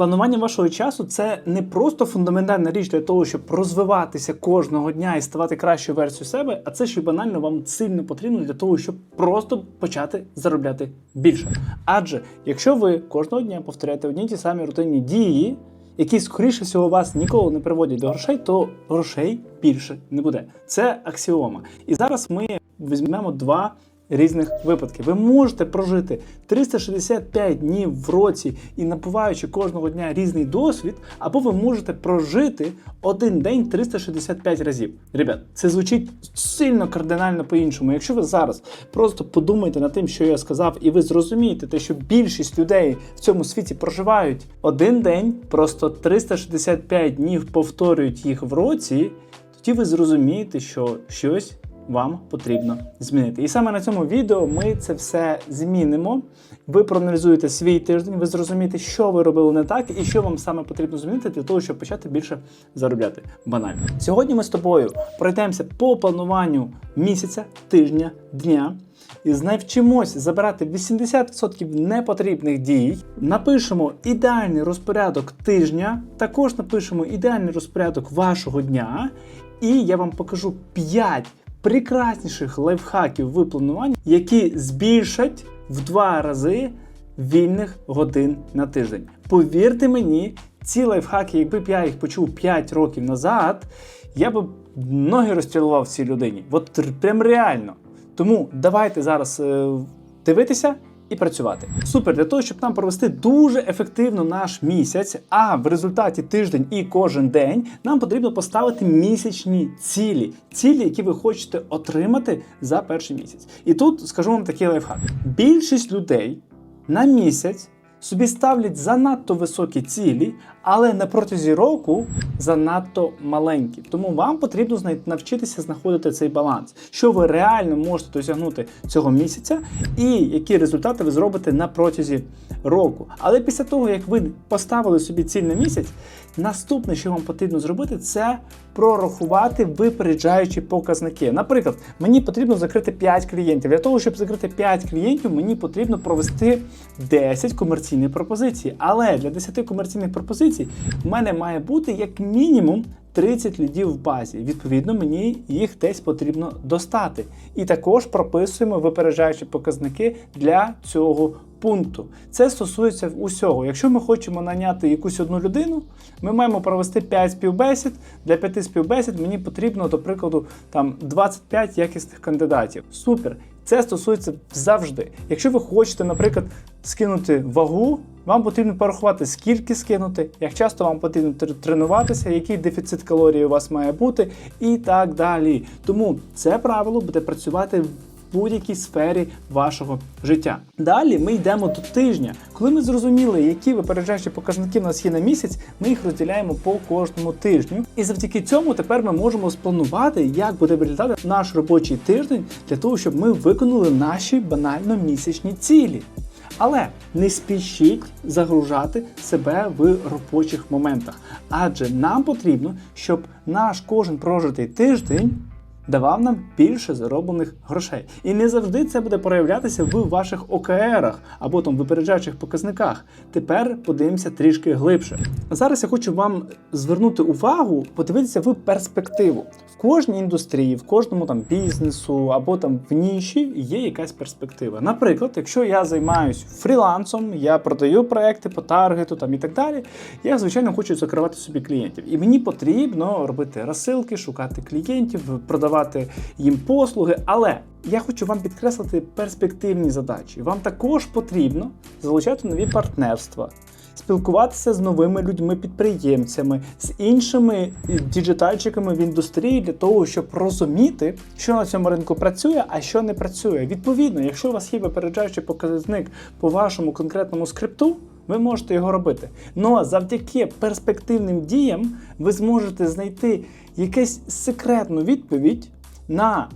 Планування вашого часу це не просто фундаментальна річ для того, щоб розвиватися кожного дня і ставати кращою версією себе, а це ще банально вам сильно потрібно для того, щоб просто почати заробляти більше. Адже якщо ви кожного дня повторяєте одні ті самі рутинні дії, які скоріше всього вас ніколи не приводять до грошей, то грошей більше не буде. Це аксіома. І зараз ми візьмемо два різних випадки. Ви можете прожити 365 днів в році і набуваючи кожного дня різний досвід, або ви можете прожити один день 365 разів. Ребят, це звучить сильно кардинально по-іншому. Якщо ви зараз просто подумаєте над тим, що я сказав, і ви зрозумієте те, що більшість людей в цьому світі проживають один день, просто 365 днів повторюють їх в році, тоді ви зрозумієте, що щось вам потрібно змінити. І саме на цьому відео ми це все змінимо. Ви проаналізуєте свій тиждень, ви зрозумієте, що ви робили не так і що вам саме потрібно змінити для того, щоб почати більше заробляти. Банально. Сьогодні ми з тобою пройдемося по плануванню місяця, тижня, дня. І навчимось забирати 80% непотрібних дій. Напишемо ідеальний розпорядок тижня, також напишемо ідеальний розпорядок вашого дня. І я вам покажу 5 прекрасніших лайфхаків в які збільшать в два рази вільних годин на тиждень. Повірте мені, ці лайфхаки, якби б я їх почув 5 років назад, я б ноги розцілував цій людині. От прям реально. Тому давайте зараз е, дивитися. І працювати супер для того, щоб нам провести дуже ефективно наш місяць. А в результаті тиждень і кожен день нам потрібно поставити місячні цілі, цілі, які ви хочете отримати за перший місяць. І тут скажу вам такий лайфхак: більшість людей на місяць собі ставлять занадто високі цілі, але на протязі року занадто маленькі. Тому вам потрібно навчитися знаходити цей баланс, що ви реально можете досягнути цього місяця, і які результати ви зробите на протязі року. Але після того, як ви поставили собі ціль на місяць, наступне, що вам потрібно зробити, це прорахувати випереджаючі показники. Наприклад, мені потрібно закрити 5 клієнтів. Для того, щоб закрити 5 клієнтів, мені потрібно провести 10 комерційних пропозицій. Але для 10 комерційних пропозицій в мене має бути як мінімум 30 лідів в базі. Відповідно, мені їх десь потрібно достати. І також прописуємо випереджаючі показники для цього пункту. Це стосується усього. Якщо ми хочемо наняти якусь одну людину, ми маємо провести 5 співбесід. Для 5 співбесід мені потрібно, до прикладу, там 25 якісних кандидатів. Супер. Це стосується завжди. Якщо ви хочете, наприклад, скинути вагу, вам потрібно порахувати, скільки скинути, як часто вам потрібно тренуватися, який дефіцит калорій у вас має бути, і так далі. Тому це правило буде працювати будь-якій сфері вашого життя. Далі ми йдемо до тижня. Коли ми зрозуміли, які випереджаючі показники в нас є на місяць, ми їх розділяємо по кожному тижню. І завдяки цьому тепер ми можемо спланувати, як буде виглядати наш робочий тиждень для того, щоб ми виконали наші банально місячні цілі. Але не спішіть загружати себе в робочих моментах, адже нам потрібно, щоб наш кожен прожитий тиждень давав нам більше зароблених грошей. І не завжди це буде проявлятися в ваших ОКРах або там випереджаючих показниках. Тепер подивимося трішки глибше. Зараз я хочу вам звернути увагу, подивитися в перспективу. В кожній індустрії, в кожному там бізнесу або там в ніші є якась перспектива. Наприклад, якщо я займаюсь фрілансом, я продаю проекти по таргету там і так далі, я звичайно хочу закривати собі клієнтів. І мені потрібно робити розсилки, шукати клієнтів, продавати їм послуги. Але я хочу вам підкреслити перспективні задачі. Вам також потрібно залучати нові партнерства. Спілкуватися з новими людьми-підприємцями, з іншими діджитальчиками в індустрії для того, щоб розуміти, що на цьому ринку працює, а що не працює. Відповідно, якщо у вас є випереджаючий показник по вашому конкретному скрипту, ви можете його робити. Ну а завдяки перспективним діям ви зможете знайти якусь секретну відповідь на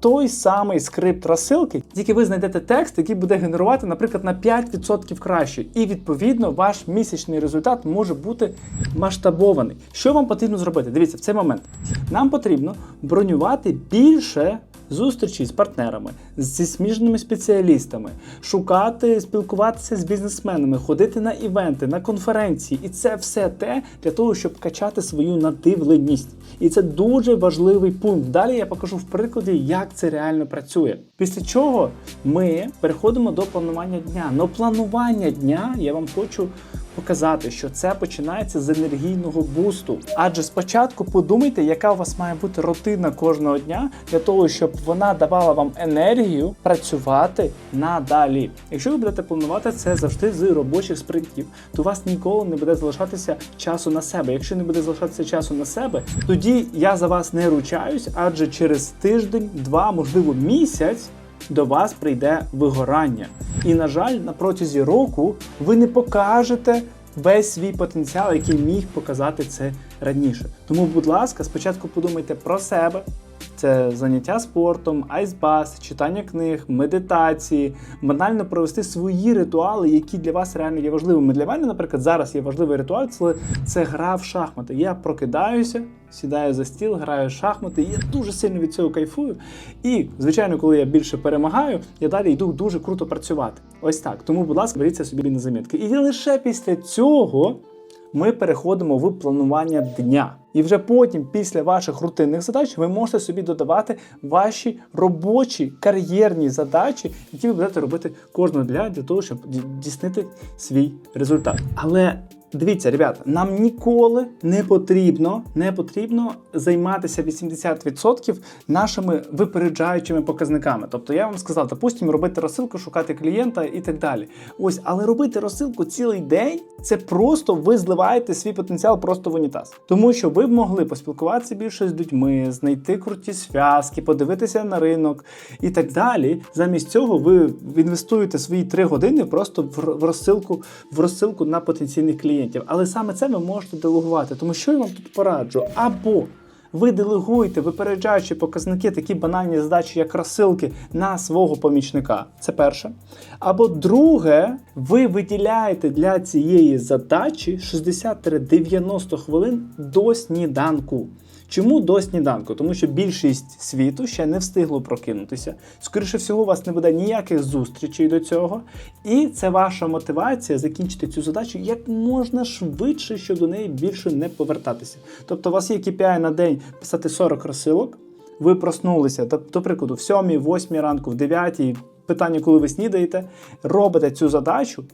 той самий скрипт розсилки, тільки ви знайдете текст, який буде генерувати, наприклад, на 5% краще. І відповідно ваш місячний результат може бути масштабований. Що вам потрібно зробити? Дивіться, в цей момент нам потрібно бронювати більше зустрічі з партнерами, зі сміжними спеціалістами, шукати, спілкуватися з бізнесменами, ходити на івенти, на конференції. І це все те для того, щоб качати свою надивленість. І це дуже важливий пункт. Далі я покажу в прикладі, як це реально працює. Після чого ми переходимо до планування дня. Но планування дня я вам хочу показати, що це починається з енергійного бусту. Адже спочатку подумайте, яка у вас має бути рутина кожного дня для того, щоб вона давала вам енергію працювати надалі. Якщо ви будете планувати це завжди з робочих спринтів, то у вас ніколи не буде залишатися часу на себе. Якщо не буде залишатися часу на себе, тоді я за вас не ручаюсь, адже через тиждень, два, можливо, місяць. До вас прийде вигорання. І, на жаль, на протязі року ви не покажете весь свій потенціал, який міг показати це раніше. Тому, будь ласка, спочатку подумайте про себе. Це заняття спортом, айсбас, читання книг, медитації, банально провести свої ритуали, які для вас реально є важливими. Для мене, наприклад, зараз є важливий ритуал, це, це гра в шахмати. Я прокидаюся, сідаю за стіл, граю в шахмати. Я дуже сильно від цього кайфую. І, звичайно, коли я більше перемагаю, я далі йду дуже круто працювати. Ось так. Тому, будь ласка, беріть це собі на замітки. І лише після цього ми переходимо в планування дня. І вже потім, після ваших рутинних задач, ви можете собі додавати ваші робочі кар'єрні задачі, які ви будете робити кожного дня для того, щоб дійснити свій результат. Але Дивіться, ребята, нам ніколи не потрібно не потрібно займатися 80% нашими випереджаючими показниками. Тобто я вам сказав, допустимо, робити розсилку, шукати клієнта і так далі. Ось, але робити розсилку цілий день це просто ви зливаєте свій потенціал просто в унітаз. Тому що ви б могли поспілкуватися більше з людьми, знайти круті зв'язки, подивитися на ринок і так далі. Замість цього ви інвестуєте свої 3 години просто в розсилку, в розсилку на потенційних клієнтів клієнтів. Але саме це ви можете делегувати. Тому що я вам тут пораджу? Або ви делегуєте, випереджаючи показники, такі банальні задачі, як розсилки, на свого помічника. Це перше. Або друге, ви виділяєте для цієї задачі 60-90 хвилин до сніданку. Чому до сніданку? Тому що більшість світу ще не встигло прокинутися. Скоріше всього, у вас не буде ніяких зустрічей до цього. І це ваша мотивація закінчити цю задачу як можна швидше, щоб до неї більше не повертатися. Тобто, у вас є KPI на день писати 40 розсилок. Ви проснулися, до прикладу, в 7, 8 ранку, в 9, питання, коли ви снідаєте, робите цю задачу,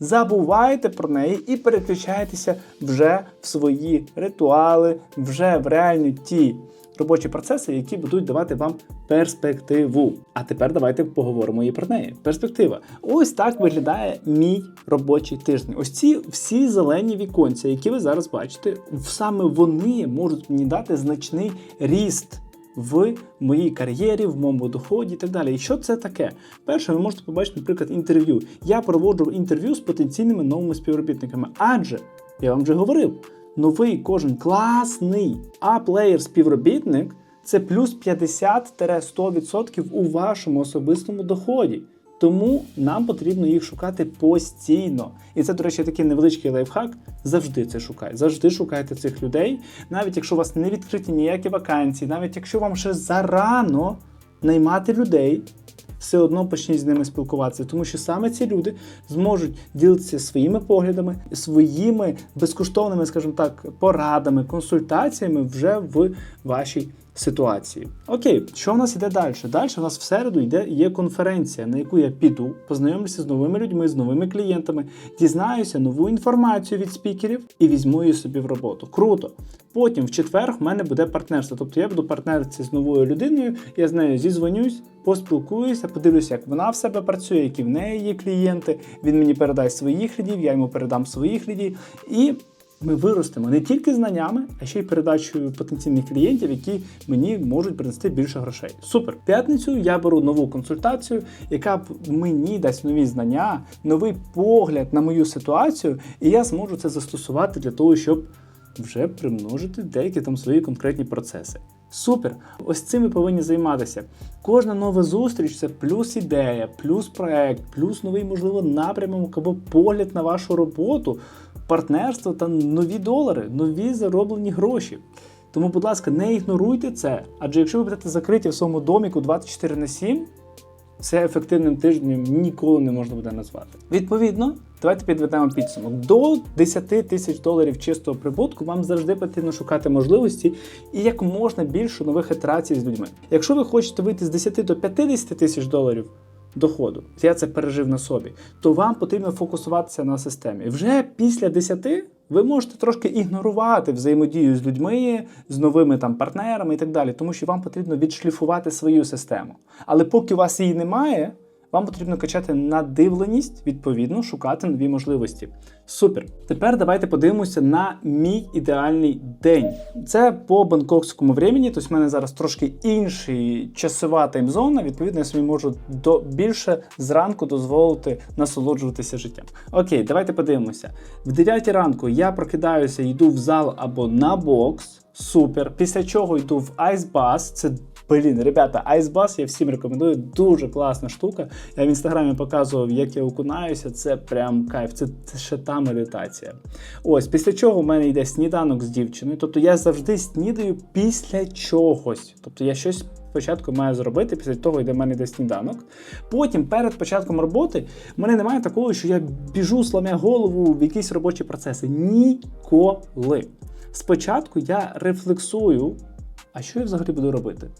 забувайте про неї і переключайтеся вже в свої ритуали, вже в реальні ті робочі процеси, які будуть давати вам перспективу. А тепер давайте поговоримо і про неї. Перспектива. Ось так виглядає мій робочий тиждень. Ось ці всі зелені віконця, які ви зараз бачите, саме вони можуть мені дати значний ріст в моїй кар'єрі, в моєму доході і так далі. І що це таке? Перше, ви можете побачити, наприклад, інтерв'ю. Я проводжу інтерв'ю з потенційними новими співробітниками, адже я вам вже говорив, новий кожен класний А-плеєр співробітник це плюс 50-100% у вашому особистому доході. Тому нам потрібно їх шукати постійно. І це, до речі, такий невеличкий лайфхак. Завжди це шукайте. Завжди шукайте цих людей, навіть якщо у вас не відкриті ніякі вакансії, навіть якщо вам ще зарано наймати людей. Все одно почніть з ними спілкуватися, тому що саме ці люди зможуть ділитися своїми поглядами, своїми безкоштовними, скажімо так, порадами, консультаціями вже в вашій ситуації. Окей, що в нас іде далі? Далі в нас в середу йде є конференція, на яку я піду, познайомлюся з новими людьми, з новими клієнтами, дізнаюся нову інформацію від спікерів і візьму її собі в роботу. Круто. Потім в четвер в мене буде партнерство. Тобто я буду партнеритися з новою людиною, я з нею зізвонюсь, поспілкуюся, подивлюся, як вона в себе працює, які в неї є клієнти. Він мені передасть своїх лідів, я йому передам своїх лідів. І ми виростемо не тільки знаннями, а ще й передачею потенційних клієнтів, які мені можуть принести більше грошей. Супер! В П'ятницю я беру нову консультацію, яка б мені дасть нові знання, новий погляд на мою ситуацію, і я зможу це застосувати для того, щоб вже примножити деякі там свої конкретні процеси. Супер! Ось цим ви повинні займатися. Кожна нова зустріч це плюс ідея, плюс проект, плюс новий, можливо, напрямок або погляд на вашу роботу партнерство та нові долари, нові зароблені гроші. Тому, будь ласка, не ігноруйте це. Адже якщо ви будете закриті в своєму доміку 24 на 7, це ефективним тижнем ніколи не можна буде назвати. Відповідно, давайте підведемо підсумок. До 10 тисяч доларів чистого прибутку вам завжди потрібно шукати можливості і як можна більше нових ітерацій з людьми. Якщо ви хочете вийти з 10 до 50 тисяч доларів доходу, я це пережив на собі, то вам потрібно фокусуватися на системі. Вже після 10 ви можете трошки ігнорувати взаємодію з людьми, з новими там партнерами і так далі, тому що вам потрібно відшліфувати свою систему. Але поки у вас її немає, вам потрібно качати надивленість, відповідно, шукати нові можливості. Супер. Тепер давайте подивимося на мій ідеальний день. Це по бангкокському времені, тобто в мене зараз трошки інший часова таймзона. Відповідно, я собі можу до більше зранку дозволити насолоджуватися життям. Окей, давайте подивимося. В 9 ранку я прокидаюся, йду в зал або на бокс. Супер. Після чого йду в айсбас. Це Блін, ребята, Айсбас я всім рекомендую. Дуже класна штука. Я в інстаграмі показував, як я окунаюся. Це прям кайф. Це, це ще та медитація. Ось, після чого в мене йде сніданок з дівчиною. Тобто я завжди снідаю після чогось. Тобто я щось. Спочатку маю зробити, після того йде в мене йде сніданок. Потім, перед початком роботи, в мене немає такого, що я біжу, сламя голову в якісь робочі процеси. Ніколи. Спочатку я рефлексую, а що я взагалі буду робити?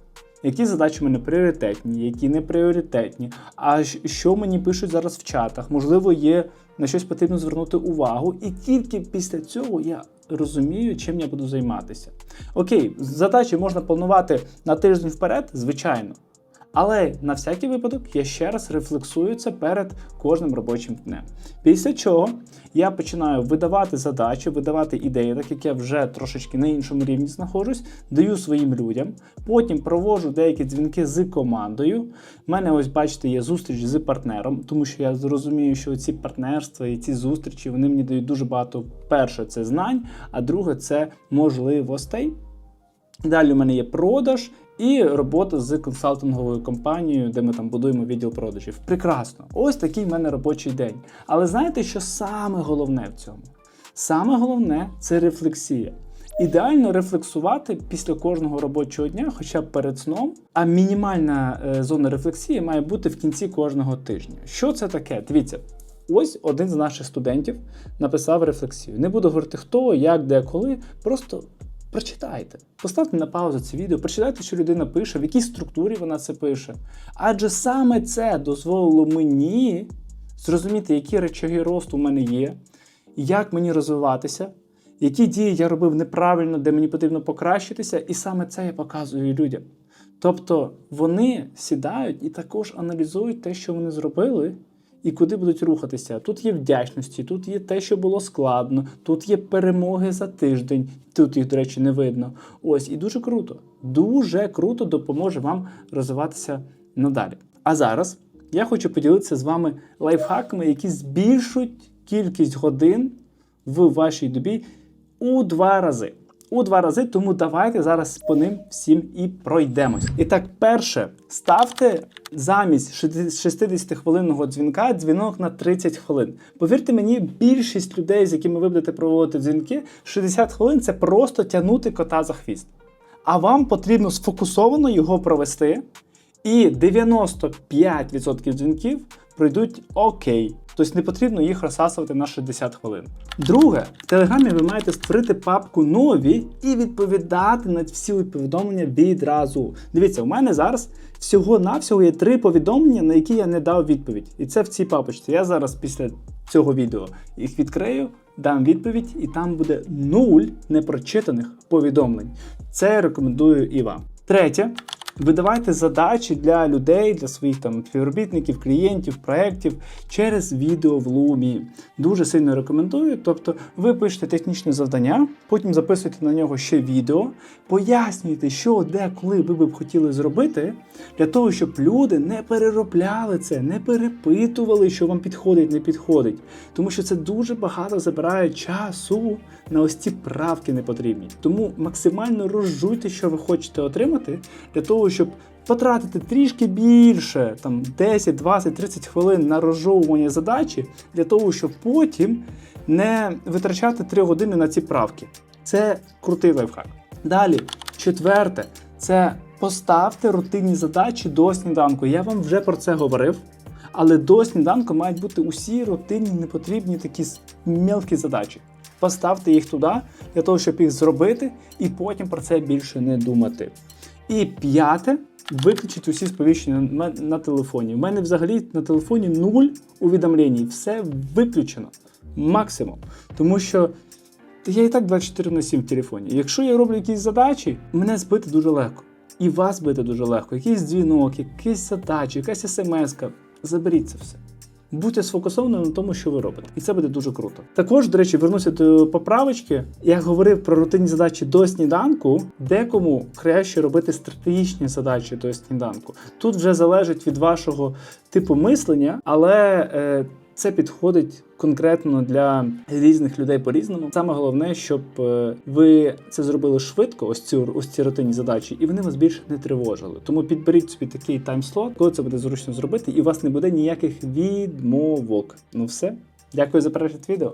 Які задачі в мене пріоритетні, які не пріоритетні, а що мені пишуть зараз в чатах? Можливо, є на щось потрібно звернути увагу, і тільки після цього я розумію, чим я буду займатися. Окей, задачі можна планувати на тиждень вперед, звичайно. Але на всякий випадок я ще раз рефлексую це перед кожним робочим днем. Після чого я починаю видавати задачі, видавати ідеї, так як я вже трошечки на іншому рівні знаходжусь, даю своїм людям. Потім проводжу деякі дзвінки з командою. У мене ось, бачите, є зустріч з партнером, тому що я зрозумію, що ці партнерства і ці зустрічі вони мені дають дуже багато. Перше, це знань, а друге це можливостей. Далі у мене є продаж і робота з консалтинговою компанією, де ми там будуємо відділ продажів. Прекрасно. Ось такий в мене робочий день. Але знаєте, що саме головне в цьому? Саме головне це рефлексія. Ідеально рефлексувати після кожного робочого дня, хоча б перед сном. А мінімальна е, зона рефлексії має бути в кінці кожного тижня. Що це таке? Дивіться, ось один з наших студентів написав рефлексію. Не буду говорити хто, як, де, коли. Просто Прочитайте, поставте на паузу це відео, прочитайте, що людина пише, в якій структурі вона це пише. Адже саме це дозволило мені зрозуміти, які речаги росту у мене є, як мені розвиватися, які дії я робив неправильно, де мені потрібно покращитися, і саме це я показую людям. Тобто вони сідають і також аналізують те, що вони зробили, і куди будуть рухатися. Тут є вдячності, тут є те, що було складно, тут є перемоги за тиждень. Тут їх, до речі, не видно. Ось і дуже круто. Дуже круто допоможе вам розвиватися надалі. А зараз я хочу поділитися з вами лайфхаками, які збільшують кількість годин в вашій добі у два рази. У два рази, тому давайте зараз по ним всім і пройдемось. І так, перше, ставте замість 60-хвилинного дзвінка дзвінок на 30 хвилин. Повірте мені, більшість людей, з якими ви будете проводити дзвінки, 60 хвилин це просто тягнути кота за хвіст. А вам потрібно сфокусовано його провести, і 95% дзвінків пройдуть окей. Тобто не потрібно їх розсасувати на 60 хвилин. Друге, в Телеграмі ви маєте створити папку нові і відповідати на всі повідомлення відразу. Дивіться, у мене зараз всього-навсього є три повідомлення, на які я не дав відповідь. І це в цій папочці. Я зараз після цього відео їх відкрию, дам відповідь, і там буде нуль непрочитаних повідомлень. Це я рекомендую і вам. Третє. Видавайте задачі для людей, для своїх там співробітників, клієнтів, проєктів через відео в Лумі. Дуже сильно рекомендую. Тобто, ви пишете технічне завдання, потім записуєте на нього ще відео, пояснюєте, що, де, коли ви б хотіли зробити, для того, щоб люди не переробляли це, не перепитували, що вам підходить, не підходить. Тому що це дуже багато забирає часу на ось ці правки непотрібні. Тому максимально розжуйте, що ви хочете отримати, для того, щоб потратити трішки більше, там 10, 20, 30 хвилин на розжовування задачі, для того, щоб потім не витрачати 3 години на ці правки. Це крутий лайфхак. Далі, четверте, це поставте рутинні задачі до сніданку. Я вам вже про це говорив. Але до сніданку мають бути усі рутинні, непотрібні такі мелкі задачі. Поставте їх туди для того, щоб їх зробити, і потім про це більше не думати. І п'яте, виключіть усі сповіщення на, на телефоні. У мене взагалі на телефоні нуль увідомлень, все виключено. Максимум. Тому що я і так 24 на 7 в телефоні. Якщо я роблю якісь задачі, мене збити дуже легко. І вас збити дуже легко. Якийсь дзвінок, якісь задачі, якась смс-ка. Заберіть це все. Будьте сфокусовані на тому, що ви робите, і це буде дуже круто. Також, до речі, вернуся до поправочки. Я говорив про рутинні задачі до сніданку. Декому краще робити стратегічні задачі до сніданку. Тут вже залежить від вашого типу мислення, але е, це підходить конкретно для різних людей по-різному. Саме головне, щоб е, ви це зробили швидко, ось цю ось ці рутинні задачі, і вони вас більше не тривожили. Тому підберіть собі такий таймслот, коли це буде зручно зробити, і у вас не буде ніяких відмовок. Ну все. Дякую за перегляд відео.